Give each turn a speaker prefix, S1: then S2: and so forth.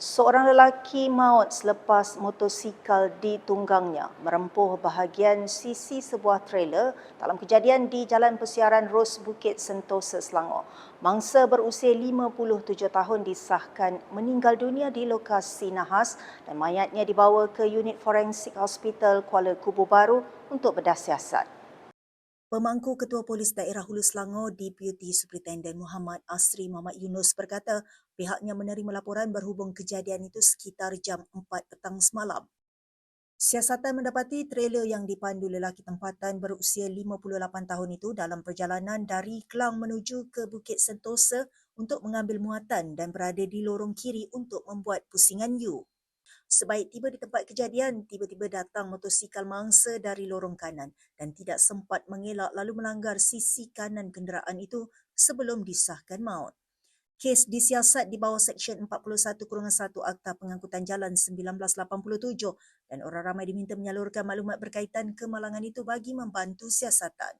S1: Seorang lelaki maut selepas motosikal ditunggangnya merempuh bahagian sisi sebuah trailer dalam kejadian di Jalan Persiaran Ros Bukit Sentosa, Selangor. Mangsa berusia 57 tahun disahkan meninggal dunia di lokasi nahas dan mayatnya dibawa ke unit forensik Hospital Kuala Kubu Baru untuk bedah siasat. Pemangku Ketua Polis Daerah Hulu Selangor Deputy Superintendent Muhammad Asri Muhammad Yunus berkata pihaknya menerima laporan berhubung kejadian itu sekitar jam 4 petang semalam. Siasatan mendapati trailer yang dipandu lelaki tempatan berusia 58 tahun itu dalam perjalanan dari Kelang menuju ke Bukit Sentosa untuk mengambil muatan dan berada di lorong kiri untuk membuat pusingan U. Sebaik tiba di tempat kejadian, tiba-tiba datang motosikal mangsa dari lorong kanan dan tidak sempat mengelak lalu melanggar sisi kanan kenderaan itu sebelum disahkan maut. Kes disiasat di bawah Seksyen 41-1 Akta Pengangkutan Jalan 1987 dan orang ramai diminta menyalurkan maklumat berkaitan kemalangan itu bagi membantu siasatan.